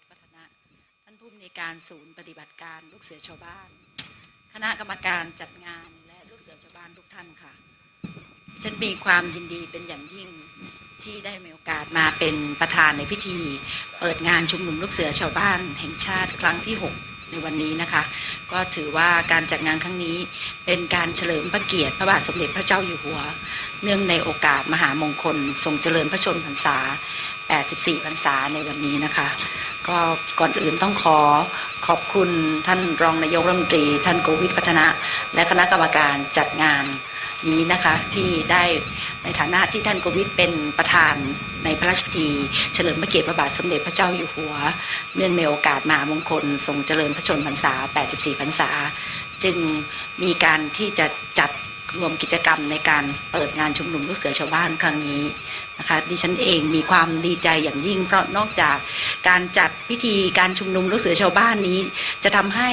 ทย์วัฒนะ ท่านผู้อำนวยการศูนย์ปฏิบัติการลูกเสือชาวบ้าน คณะกรรมการจัดงานและลูกเสือชาวบ้านทุกท่านค่ะ ฉันมีความยินดีเป็นอย่างยิ่งที่ได้มีโอกาสมาเป็นประธานในพิธี เปิดงานชุมนุมลูกเสือชาวบ้าน แห่งชาติครั้งที่ 6 ในวันนี้นะคะ ก็ถือว่าการจัดงานครั้งนี้เป็นการเฉลิมพระเกียรติพระบาทสมเด็จพระเจ้าอยู่หัว เนื่องในโอกาสมหามงคล ทรงเจริญพระชนมพรรษา 84 พรรษาในวันนี้นะคะ ก็ก่อนอื่นต้องขอขอบคุณท่านรองนายกรัฐมนตรี ท่านโกวิทพัฒนะ และคณะกรรมการจัดงาน นี้นะคะที่ได้ในฐานะที่ท่านโกวิทเป็นประธานในพระราชพิธี เฉลิมพระเกียรติพระบาทสมเด็จพระเจ้าอยู่หัว เนื่องในโอกาสมหามงคลทรงเจริญพระชนมพรรษา 84 พรรษา จึงมีการที่จะจัดรวมกิจกรรมในการเปิดงานชุมนุมลูกเสือชาวบ้านครั้งนี้นะคะดิฉันเองมีความดีใจอย่างยิ่ง เพราะนอกจากการจัดพิธีการชุมนุมลูกเสือชาวบ้านนี้ จะทำให้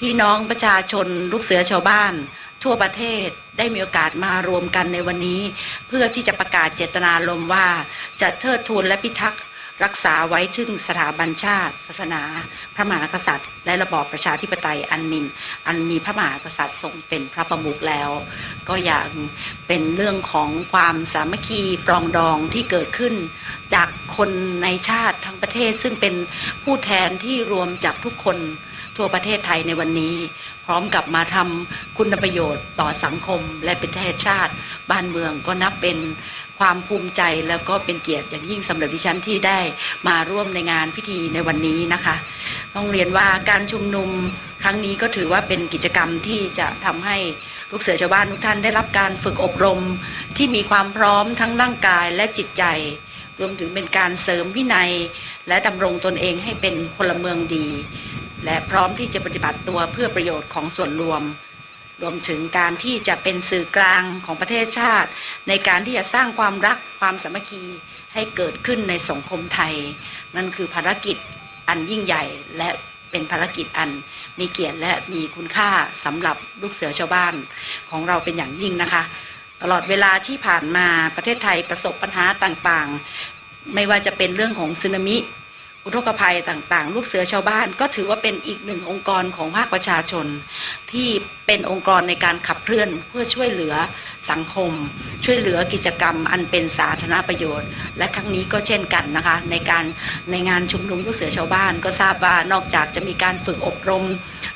พี่น้องประชาชนลูกเสือชาวบ้าน ทั่วประเทศได้มีโอกาสมารวมกันในวันนี้ เพื่อที่จะประกาศเจตนารมณ์ว่าจะเทิดทูนและพิทักษ์รักษาไว้ถึงสถาบันชาติ ศาสนา พระมหากษัตริย์ และระบอบประชาธิปไตยอันมินอันมีพระมหากษัตริย์ทรงเป็นพระประมุขแล้ว ก็อย่างเป็นเรื่องของความสามัคคีปรองดองที่เกิดขึ้น จากคนในชาติทั้งประเทศซึ่งเป็นผู้แทนที่รวมจากทุกคน ทั่วประเทศไทยในวันนี้ พร้อมกับมาทำคุณประโยชน์ต่อสังคมและประเทศชาติ บ้านเมืองก็นับเป็นความภูมิใจแล้วก็เป็นเกียรติอย่างยิ่งสำหรับดิฉันที่ได้มาร่วมในงานพิธีในวันนี้นะคะ ต้องเรียนว่าการชุมนุมครั้งนี้ก็ถือว่าเป็นกิจกรรมที่จะทำให้ลูกเสือชาวบ้านทุกท่านได้รับการฝึกอบรมที่มีความพร้อมทั้งร่างกายและจิตใจ รวมถึงเป็นการเสริมวินัย และดำรงตนเองให้เป็นพลเมืองดี และพร้อมที่จะปฏิบัติตัวเพื่อประโยชน์ของส่วนรวม รวมถึงการที่จะเป็นสื่อกลางของประเทศชาติ ในการที่จะสร้างความรักความสามัคคีให้เกิดขึ้นในสังคมไทย นั่นคือภารกิจอันยิ่งใหญ่และเป็นภารกิจอันมีเกียรติและมีคุณค่าสำหรับลูกเสือชาวบ้านของเราเป็นอย่างยิ่งนะคะ ตลอดเวลาที่ผ่านมาประเทศไทยประสบปัญหาต่างๆ ไม่ว่าจะเป็นเรื่องของสึนามิ อุทกภัยต่างๆ ลูกเสือชาวบ้าน ก็ถือว่าเป็นอีกหนึ่งองค์กรของภาคประชาชน ที่เป็นองค์กรในการขับเคลื่อนเพื่อช่วยเหลือสังคม ช่วยเหลือกิจกรรมอันเป็นสาธารณประโยชน์ และครั้งนี้ก็เช่นกันนะคะ ในการในงานชุมนุมลูกเสือชาวบ้าน ก็ทราบว่านอกจากจะมีการฝึกอบรม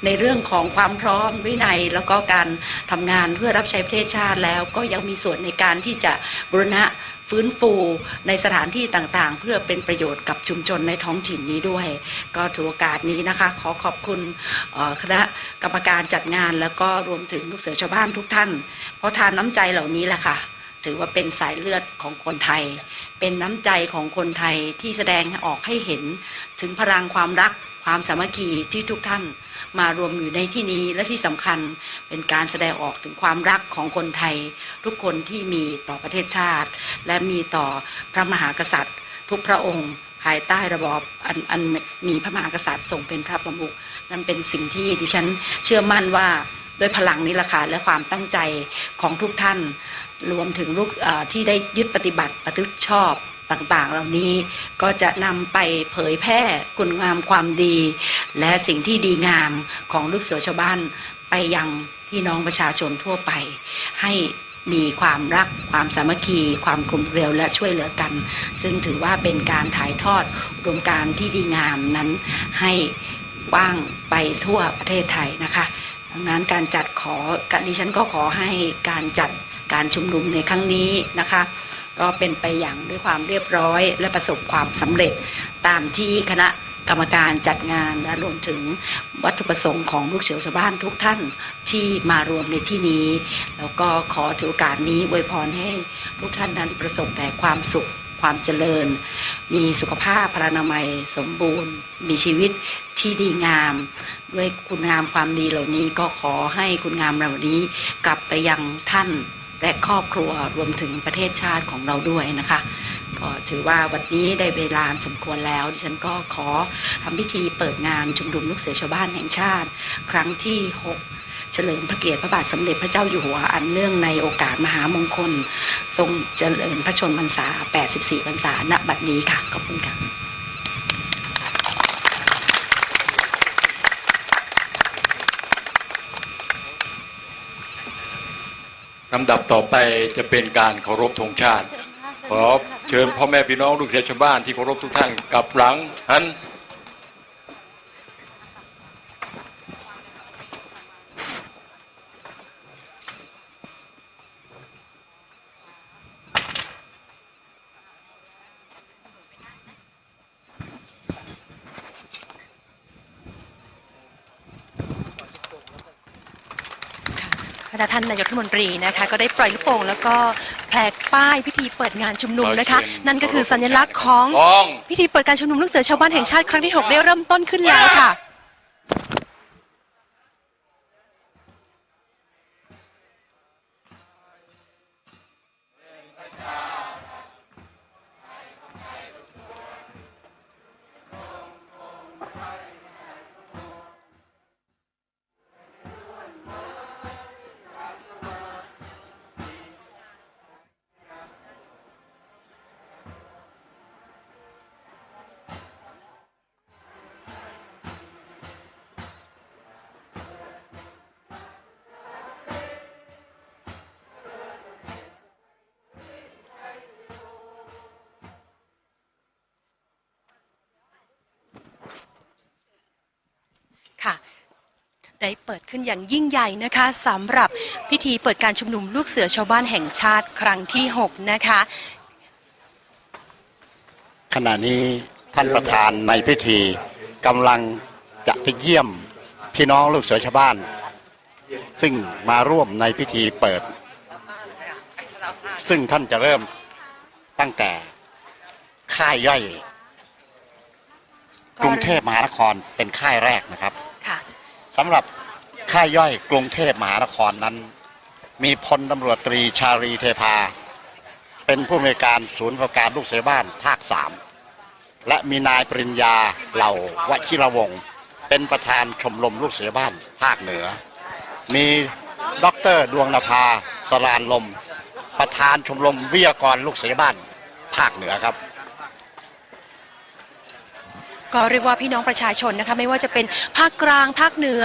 ในเรื่องของความพร้อมวินัย แล้วก็การทำงานเพื่อรับใช้ประเทศชาติแล้วก็ยังมีส่วนในการที่จะบูรณะ ฟื้นฟูในสถานที่ต่างๆ เพื่อเป็นประโยชน์กับชุมชนในท้องถิ่นนี้ด้วย ก็ถือโอกาสนี้นะคะ ขอขอบคุณคณะกรรมการจัดงาน แล้วก็รวมถึงลูกเสือชาวบ้านทุกท่าน เพราะทานน้ำใจเหล่านี้แหละค่ะถือว่าเป็นสายเลือดของคนไทย เป็นน้ำใจของคนไทยที่แสดงออกให้เห็นถึงพลังความรักความสามัคคีที่ทุกท่าน มารวมอยู่ในที่นี้และที่สำคัญเป็นการแสดงออกถึงความรักของคนไทย ทุกคนที่มีต่อประเทศชาติ และมีต่อพระมหากษัตริย์ ทุกพระองค์ ภายใต้ระบอบอันอันมีพระมหากษัตริย์ทรงเป็นพระประมุขนั่นเป็นสิ่งที่ดิฉันเชื่อมั่นว่าด้วยพลังนี้ละค่ะและความตั้งใจของทุกท่าน รวมถึงลูกที่ได้ยึดปฏิบัติประพฤติชอบ ต่างๆ เหล่านี้ก็จะนำไปเผยแพร่คุณงามความดี และสิ่งที่ดีงามของลูกเสือชาวบ้านไปยังพี่น้องประชาชนทั่วไป ให้มีความรักความสามัคคี ความกลมเกลียวและช่วยเหลือกัน ซึ่งถือว่าเป็นการถ่ายทอดอุดมการที่ดีงามนั้นให้กว้างไปทั่วประเทศไทยนะคะดังนั้นการจัดขอดิฉันก็ขอให้การจัดการชุมนุมในครั้งนี้นะคะ ก็เป็นไปอย่างด้วยความเรียบร้อยและประสบความสำเร็จตามที่คณะกรรมการจัดงานและรวมถึงวัตถุประสงค์ของลูกเสือชาวบ้านทุกท่านที่มารวมในที่นี้ แล้วก็ขอถือโอกาสนี้อวยพรให้ทุกท่านนั้นประสบแต่ความสุขความเจริญ มีสุขภาพพลานามัยสมบูรณ์ มีชีวิตที่ดีงาม ด้วยคุณงามความดีเหล่านี้ก็ขอให้คุณงามเหล่านี้กลับไปยังท่าน และครอบครัวรวมถึงประเทศชาติของเราด้วยนะคะ ก็ถือว่าวันนี้ได้เวลาสมควรแล้ว ดิฉันก็ขอทำพิธีเปิดงานชุมนุมลูกเสือชาวบ้านแห่งชาติ ครั้งที่ 6 เฉลิมพระเกียรติพระบาทสมเด็จพระเจ้าอยู่หัวอันเนื่องในโอกาสมหามงคล ทรงเจริญพระชนมพรรษา 84 พรรษาณบัดนี้ค่ะขอบคุณค่ะ ลำดับต่อไปจะเป็นการเคารพธงชาติ ขอเชิญพ่อแม่พี่น้องลูกเสียชาวบ้านที่เคารพทุกท่านกลับหลังหัน ท่านนายกรัฐมนตรีนะคะ ก็ได้ปล่อยลูกโป่งแล้วก็แผลกป้ายพิธีเปิดงานชุมนุมนะคะ นั่นก็คือสัญลักษณ์ของกองพิธีเปิดการชุมนุมลูกเสือชาวบ้านแห่งชาติครั้งที่ 6 ได้เริ่มต้นขึ้นแล้วค่ะ ค่ะ ได้เปิดขึ้นอย่างยิ่งใหญ่นะคะสำหรับพิธีเปิดการชุมนุมลูกเสือชาวบ้านแห่งชาติครั้งที่ 6 นะคะ ขณะนี้ท่านประธานในพิธีกำลังจะไปเยี่ยมพี่น้องลูกเสือชาวบ้าน ซึ่งมาร่วมในพิธีเปิด ซึ่งท่านจะเริ่มตั้งแต่ค่ายย่อย กรุงเทพมหานครเป็นค่ายแรกนะครับ สำหรับค่ายย่อยกรุงเทพมหานครนั้น มีพลตำรวจตรีชาลีเทพา เป็นผู้อำนวยการศูนย์ประการลูกเสือบ้านภาคสามและมีนายปริญญาเหล่าวชิรวงศ์เป็นประธานชมรมลูกเสือบ้านภาคเหนือ มีด็อกเตอร์ดวงนภาสรานลม ประธานชมรมวิทยากรลูกเสือบ้านภาคเหนือครับ ก็เรียกว่าพี่น้องประชาชนนะคะไม่ว่าจะเป็นภาคกลาง ภาคเหนือ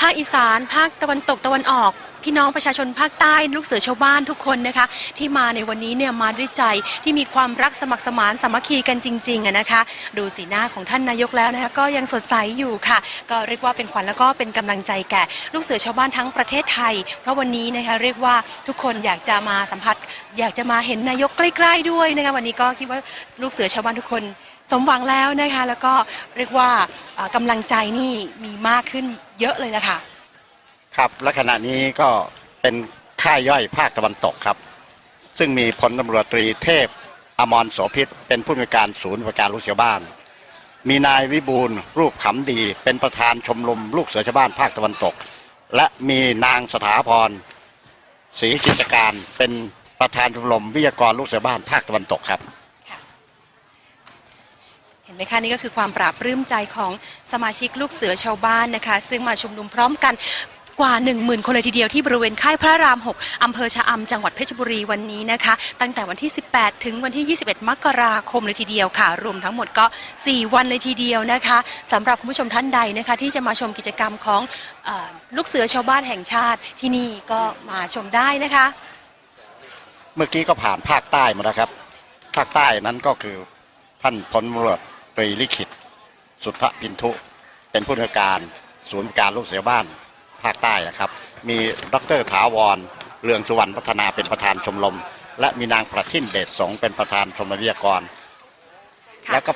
ภาคอีสาน ภาคตะวันตกตะวันออก พี่น้องประชาชนภาคใต้ลูกเสือชาวบ้านทุกคนนะคะ ที่มาในวันนี้เนี่ยมาด้วยใจที่มีความรักสมัครสมานสามัคคีกันจริงๆนะคะ ดูสีหน้าของท่านนายกแล้วนะคะก็ยังสดใสอยู่ค่ะ ก็เรียกว่าเป็นขวัญแล้วก็เป็นกำลังใจแก่ลูกเสือชาวบ้านทั้งประเทศไทย เพราะวันนี้นะคะเรียกว่าทุกคนอยากจะมาสัมผัส อยากจะมาเห็นนายกใกล้ ๆ ด้วยนะคะวันนี้ก็คิดว่าลูกเสือชาวบ้านทุกคน สมหวังแล้วนะคะ แล้วก็เรียกว่ากำลังใจนี่มีมากขึ้นเยอะเลยนะคะครับและขณะนี้ก็เป็นค่ายย่อยภาคตะวันตกครับ ซึ่งมีพลตำรวจตรีเทพอมรโสพิษเป็นผู้อำนวยการศูนย์ประการลูกเสือบ้าน มีนายวิบูลรูปขำดี เป็นประธานชมรมลูกเสือชาวบ้านภาคตะวันตก และมีนางสถาพรศรีกิจการเป็นประธานชมรมวิทยากรลูกเสือบ้านภาคตะวันตกครับ เห็นไหมคะนี่ก็คือความปราบปลื้มใจของสมาชิกลูกเสือชาวบ้านนะคะ ซึ่งมาชุมนุมพร้อมกันกว่า 1 0,000 คนเลยทีเดียวที่บริเวณค่ายพระราม 6 อำเภอชะอำจังหวัดเพชรบุรีวันนี้นะคะ ตั้งแต่วันที่ 18 ถึงวันที่ 21 มกราคมเลยทีเดียวค่ะ รวมทั้งหมดก็ 4 วันเลยทีเดียวนะคะสำหรับคุณผู้ชมท่านใดนะคะ ที่จะมาชมกิจกรรมของเออลูกเสือชาวบ้านแห่งชาติที่นี่ก็มาชมได้นะคะ เมื่อกี้ก็ผ่านภาคใต้มาแล้วครับ ภาคใต้นั้นก็คือท่านพลตำรวจ ตรีลิขิต สุทธพินทุ เป็นผู้อำนวยการศูนย์การลูกเสือบ้านภาคใต้นะครับ มีดรถาวรเรืองสุวรรณพัฒนาเป็นประธานชมรม และมีนางประทินเดชสงฆ์เป็นประธานชมรมวิทยากร ค่ะ แล้วก็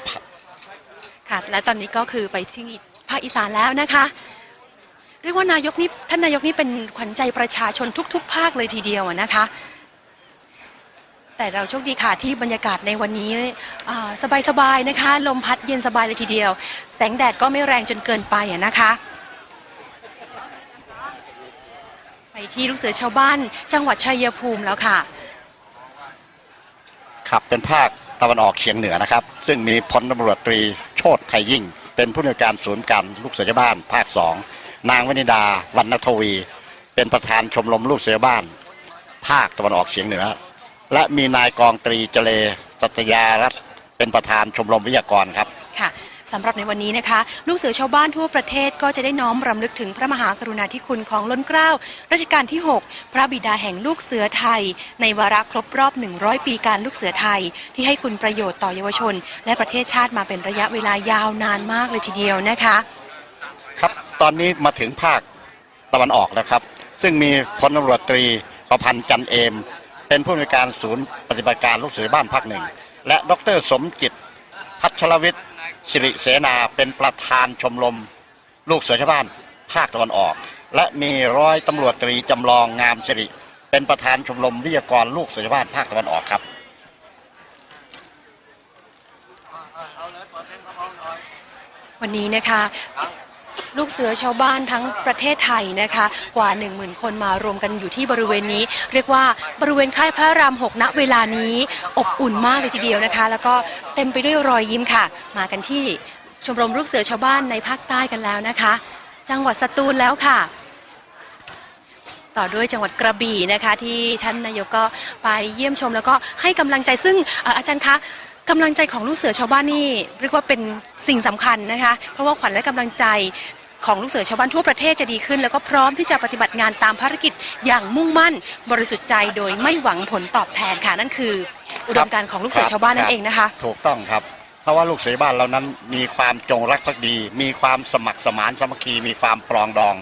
ค่ะ และตอนนี้ก็คือไปที่ภาคอีสานแล้วนะคะ เรียกว่านายกนี่ท่านนายกนี่เป็นขวัญใจประชาชนทุก ๆ ภาคเลยทีเดียวอะนะคะ แต่เราโชคดีค่ะที่บรรยากาศในวันนี้อ่าสบายๆนะคะ ลมพัดเย็นสบายเลยทีเดียว แสงแดดก็ไม่แรงจนเกินไปนะคะไปที่ลูกเสือชาวบ้าน จังหวัดชัยภูมิแล้วค่ะขับเป็นภาคตะวันออกเฉียงเหนือนะครับ ซึ่งมีพลตำรวจตรีโชตไทยยิ่ง เป็นผู้อำนวยการศูนย์การลูกเสือชาวบ้าน ภาคสองนางวนิดาวันนทวี เป็นประธานชมรมลูกเสือบ้าน ภาคตะวันออกเฉียงเหนือ และมีนายกองตรีเจเลสัตยารัตน์เป็นประธานชมรมวิทยากรครับ ค่ะสำหรับในวันนี้นะคะ ลูกเสือชาวบ้านทั่วประเทศก็จะได้น้อมรำลึกถึงพระมหากรุณาธิคุณของล้นเกล้ารัชกาลที่ 6 พระบิดาแห่งลูกเสือไทย ในวาระครบรอบ 100 ปีการลูกเสือไทย ที่ให้คุณประโยชน์ต่อเยาวชน และประเทศชาติมาเป็นระยะเวลายาวนานมากเลยทีเดียวนะคะ ครับตอนนี้มาถึงภาคตะวันออกแล้วครับ ซึ่งมีพลตำรวจตรีประพันธ์จันเอม เป็นผู้อำนวยการศูนย์ปฏิบัติการลูกเสือบ้านภาคหนึ่ง และดรสมจิต พัชรวิทย์สิริเสนาเป็นประธานชมรม ลูกเสือชาวบ้านภาคตะวันออก และมีร้อยตำรวจตรีจำลองงามสิริ เป็นประธานชมรมวิทยากรลูกเสือชาวบ้านภาคตะวันออกครับวันนี้นะคะ ลูกเสือชาวบ้านทั้งประเทศไทยนะคะ กว่า 1 0,000 คนมารวมกันอยู่ที่บริเวณนี้ เรียกว่าบริเวณค่ายพระรามหกณเวลานี้อบอุ่นมากเลยทีเดียวนะคะ แล้วก็เต็มไปด้วยรอยยิ้มค่ะ มากันที่ชมรมลูกเสือชาวบ้านในภาคใต้กันแล้วนะคะ จังหวัดสตูลแล้วค่ะต่อด้วยจังหวัดกระบี่นะคะ ที่ท่านนายกก็ไปเยี่ยมชม แล้วก็ให้กำลังใจซึ่งเอ่ออาจารย์คะกำลังใจของลูกเสือชาวบ้านนี่เรียกว่าเป็นสิ่งสำคัญนะคะ เพราะว่าขวัญและกำลังใจ ของลูกเสือชาวบ้านทั่วประเทศจะดีขึ้น แล้วก็พร้อมที่จะปฏิบัติงานตามภารกิจอย่างมุ่งมั่น บริสุทธิ์ใจโดยไม่หวังผลตอบแทนค่ะนั่นคือ อุดมการณ์ของลูกเสือชาวบ้านนั่นเองนะคะ ถูกต้องครับ เพราะว่าลูกเสือบ้านเรานั้นมีความจงรักภักดี มีความสมัครสมานสามัคคีมีความปรองดอง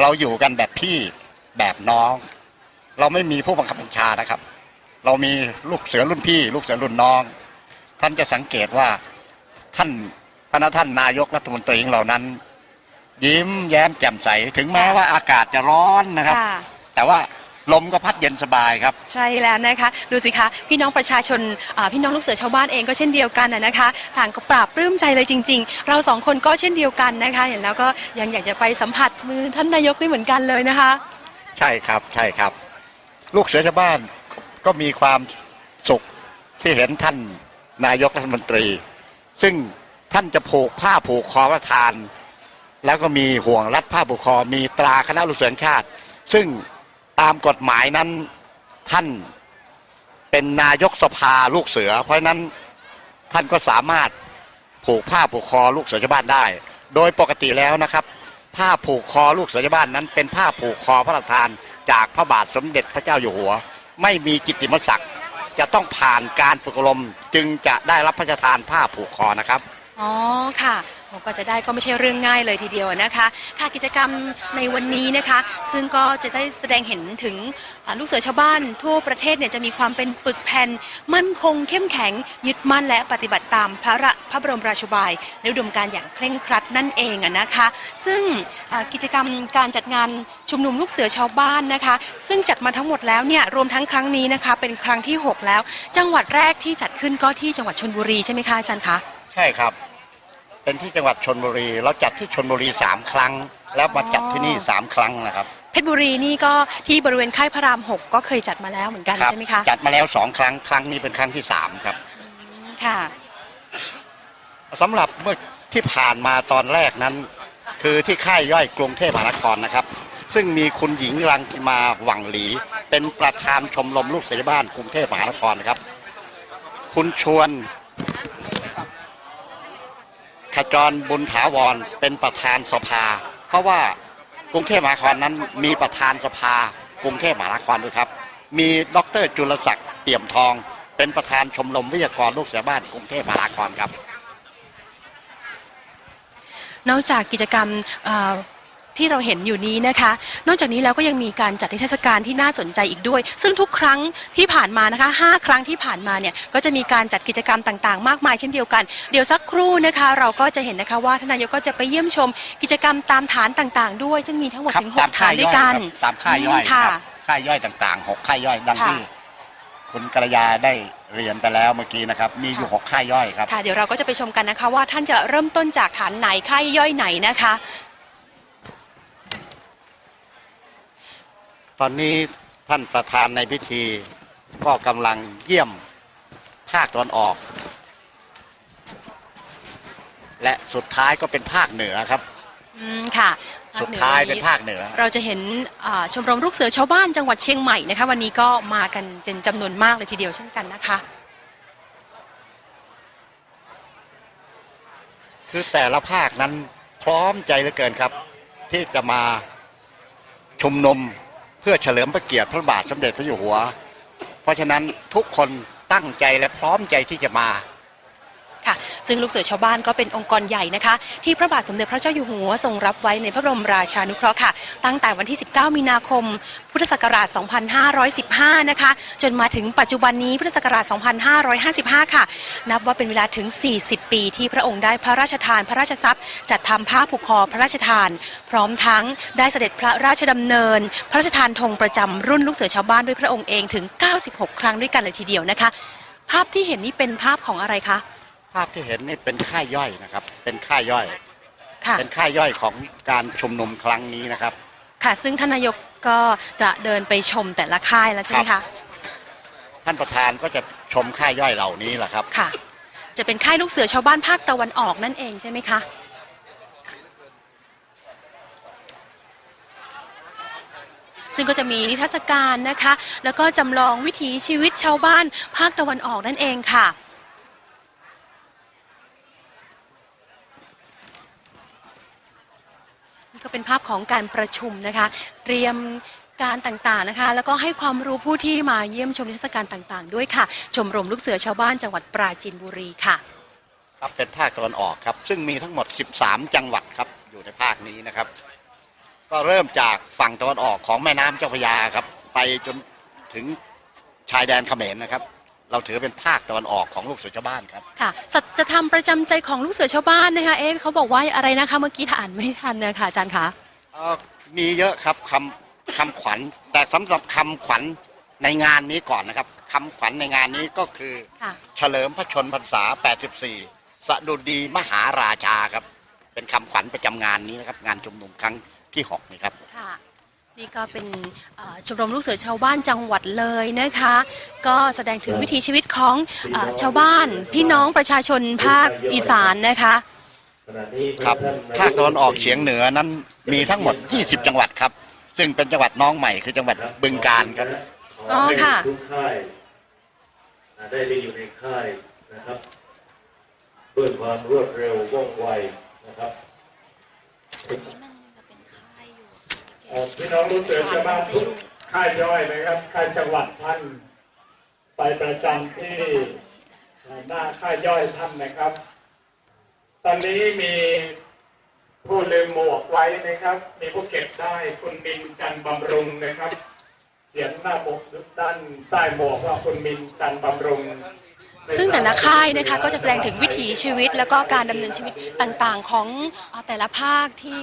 เราอยู่กันแบบพี่แบบน้อง เราไม่มีผู้บังคับบัญชานะครับ เรามีลูกเสือรุ่นพี่ ลูกเสือรุ่นน้อง ท่านจะสังเกตว่าท่านพระท่านนายกรัฐมนตรีของเรานั้น ยิ้มแย้มแจ่มใส ถึงแม้ว่าอากาศจะร้อนนะครับ ค่ะ แต่ว่าลมก็พัดเย็นสบายครับ ใช่แล้วนะคะดูสิคะพี่น้องประชาชนอ่าพี่น้องลูกเสือชาวบ้านเองก็เช่นเดียวกันนะนะคะต่างก็ปราบปลื้มใจเลยจริง ๆ เราสองคนก็เช่นเดียวกันนะคะ เห็นแล้วก็ยังอยากจะไปสัมผัสมือท่านนายกด้วยเหมือนกันเลยนะคะ ใช่ครับใช่ครับ ลูกเสือชาวบ้านก็มีความสุขที่เห็นท่านนายกรัฐมนตรี ซึ่งท่านจะผูกผ้าผูกคอประทาน แล้วก็มีห่วงรัดผ้าผูกคอมีตราคณะลูกเสือชาติ ซึ่งตามกฎหมายนั้นท่านเป็นนายกสภาลูกเสือ เพราะฉะนั้นท่านก็สามารถผูกผ้าผูกคอลูกเสือชาวบ้านได้ โดยปกติแล้วนะครับ ผ้าผูกคอลูกเสือชาวบ้านนั้น เป็นผ้าผูกคอพระราชทาน จากพระบาทสมเด็จพระเจ้าอยู่หัว ไม่มีกิตติมศักดิ์จะต้องผ่านการฝึกอบรมจึงจะได้รับพระราชทานผ้าผูกคอนะครับ อ๋อค่ะ โอ้ก็จะได้ก็ไม่ใช่เรื่องง่ายเลยทีเดียวนะคะ ค่ะกิจกรรมในวันนี้นะคะ ซึ่งก็จะได้แสดงเห็นถึงลูกเสือชาวบ้าน ทั่วประเทศเนี่ยจะมีความเป็นปึกแผ่นมั่นคง เข้มแข็ง ยึดมั่นและปฏิบัติตามพระระพระบรมราชบายในอุดมการอย่างเคร่งครัดนั่นเองนะคะ ซึ่งกิจกรรมการจัดงานชุมนุมลูกเสือชาวบ้านนะคะ ซึ่งจัดมาทั้งหมดแล้วเนี่ยรวมทั้งครั้งนี้นะคะ เป็นครั้งที่ 6 แล้ว จังหวัดแรกที่จัดขึ้นก็ที่จังหวัดชนบุรีใช่ไหมคะอาจารย์คะใช่ครับ เป็นที่จังหวัดชนบุรี เราจัดที่ชนบุรีสามครั้ง แล้วมาจัดที่นี่สามครั้งนะครับเพชรบุรีนี่ก็ที่บริเวณค่ายพระรามหกก็เคยจัดมาแล้วเหมือนกันครัใช่ไหมคะจัดมาแล้วสองครั้งครั้งนี้เป็นครั้งที่สามครับค่ะ สำหรับเมื่อที่ผ่านมาตอนแรกนั้น คือที่ค่ายย่อยกรุงเทพมหานครนะครับ ซึ่งมีคุณหญิงรังสิมาหวังหลี เป็นประธานชมรมลูกเสือบ้านกรุงเทพมหานครนะครับ คุณชวน ขจรบุญถาวรเป็นประธานสภา เพราะว่ากรุงเทพมหานครนั้นมีประธานสภากรุงเทพมหานครด้วยครับ มีดรจุลศักดิ์เปี่ยมทอง เป็นประธานชมรมวิทยากรลูกเสือบ้านกรุงเทพมหานครครับ นอกจากกิจกรรม ที่เราเห็นอยู่นี้นะคะ นอกจากนี้แล้วก็ยังมีการจัดนิทรรศการที่น่าสนใจอีกด้วย ซึ่งทุกครั้งที่ผ่านมานะคะ5ครั้งที่ผ่านมาเนี่ยก็จะมีการจัดกิจกรรมต่างๆ มากมายเช่นเดียวกัน เดี๋ยวสักครู่นะคะ เราก็จะเห็นนะคะว่าทานนายกก็จะไปเยี่ยมชม กิจกรรมตามฐานต่างๆ ด้วย ซึ่งมีทั้งหมดครับถึงหตากมฐานด้วยกันครับตามค่ายย่อยค่ะครับค่ายย่อยต่างๆหกค่ายย่อยดังค่ะที่คุณกัลยาได้เรียนไปแล้วเมื่อกี้นะครับ มีอยู่หกค่ายย่อยครับ ค่ะเดี๋ยวเราก็จะไปชมกันนะคะว่าท่านจะเริ่มต้นจากฐานไหนค่ายย่อยไหนนะคะ ตอนนี้ท่านประธานในพิธีก็กำลังเยี่ยมภาคตะวันออก และสุดท้ายก็เป็นภาคเหนือครับ อืมค่ะสุดท้ายภคหเป็นภาคเหนือ เราจะเห็นอ่าชมรมลูกเสือชาวบ้านจังหวัดเชียงใหม่นะคะ วันนี้ก็มากันเป็นจำนวนมากเลยทีเดียวเช่นกันนะคะ คือแต่ละภาคนั้นพร้อมใจเหลือเกินครับ ที่จะมาชุมนุม เพื่อเฉลิมพระเกียรติพระบาทสมเด็จพระอยู่หัว เพราะฉะนั้นทุกคนตั้งใจและพร้อมใจที่จะมา ซึ่งลูกเสือชาวบ้านก็เป็นองค์กรใหญ่นะคะ ที่พระบาทสมเด็จพระเจ้าอยู่หัวทรงรับไว้ในพระบรมราชานุเคราะห์ค่ะ ตั้งแต่วันที่ 19 มีนาคม พุทธศักราช 2515 นะคะ จนมาถึงปัจจุบันนี้พุทธศักราช 2555 ค่ะ นับว่าเป็นเวลาถึง 40 ปีที่พระองค์ได้พระราชทานพระราชทรัพย์ จัดทำผ้าผูกคอพระราชทาน พร้อมทั้งได้เสด็จพระราชดำเนิน พระราชทานธงประจำรุ่นลูกเสือชาวบ้านด้วยพระองค์เองถึง 96 ครั้งด้วยกันเลยทีเดียวนะคะ ภาพที่เห็นนี่เป็นภาพของอะไรคะ ภาพที่เห็นนี่เป็นค่ายย่อยนะครับ เป็นค่ายย่อย ค่ะ เป็นค่ายย่อยของการชุมนุมครั้งนี้นะครับ ค่ะ ซึ่งท่านนายกก็จะเดินไปชมแต่ละค่ายแล้วใช่ไหมครัคะบท่านประธานก็จะชมค่ายย่อยเหล่านี้แหละครับ ค่ะ จะเป็นค่ายลูกเสือชาวบ้านภาคตะวันออกนั่นเองใช่ไหมคะ ซึ่งก็จะมีนิทรรศการนะคะ แล้วก็จำลองวิถีชีวิตชาวบ้านภาคตะวันออกนั่นเองค่ะ นี่ก็เป็นภาพของการประชุมนะคะ เตรียมการต่างๆนะคะ แล้วก็ให้ความรู้ผู้ที่มาเยี่ยมชมนิทรรศการต่างๆ ด้วยค่ะ ชมรมลูกเสือชาวบ้านจังหวัดปราจีนบุรีค่ะ ครับเป็นภาคตะวันออกครับ ซึ่งมีทั้งหมด 13 จังหวัดครับอยู่ในภาคนี้นะครับ ก็เริ่มจากฝั่งตะวันออกของแม่น้ำเจ้าพระยาครับ ไปจนถึงชายแดนเขมรนะครับ เราถือเป็นภาคตะวันออกของลูกเสือชาวบ้านครับ ค่ะสัจธรรมประจำใจของลูกเสือชาวบ้านนะคะ เอ๊ะเขาบอกว่าอะไรนะคะ เมื่อกี้ถ้าอ่านไม่ทันนะคะอาจารย์คะ เอ่อมีเยอะครับคำคำขวัญ แต่สำหรับคำขวัญในงานนี้ก่อนนะครับคำขวัญในงานนี้ก็คือ ค่ะ เฉลิมพระชนพรรษา 84 สดุดีมหาราชาครับ เป็นคำขวัญประจำงานนี้นะครับ งานชุมนุมครั้งที่ 6 นี่ครับ ค่ะ นี่ก็เป็นเอ่อชมรมลูกเสือชาวบ้านจังหวัดเลยนะคะ ก็แสดงถึงวิถีชีวิตของเออชาวบ้านพี่น้องประชาชนภาคอีสานนะคะครับภาคตะวันออกเฉียงเหนือนั้นมีทั้งหมด 20 จังหวัดครับ ซึ่งเป็นจังหวัดน้องใหม่คือจังหวัดบึงกาฬครับอ๋อค่ะทุกค่ายอ่าได้ไปอยู่ในค่ายนะครับด้วยความรวดเร็วว่องไวนะครับ นี้มันจะเป็นค่ายอยู่ พี่น้องรู้เสือชาวบ้านทุกค่ายย่อยนะครับค่ายจังหวัดท่านไปประจำที่หน้าค่ายย่อยท่านนะครับ ตอนนี้มีผู้ลืมหมวกไว้นะครับ มีผู้เก็บได้คุณมินจันบำรุงนะครับเขียนหน้าปกด้านใต้หมวกว่าคุณมินจันบำรุงซึ่งแต่ละค่ายนะคะก็จะแสดงถึงวิถีชีวิต แล้วก็การดำเนินชีวิตต่างๆ ของแต่ละภาคที่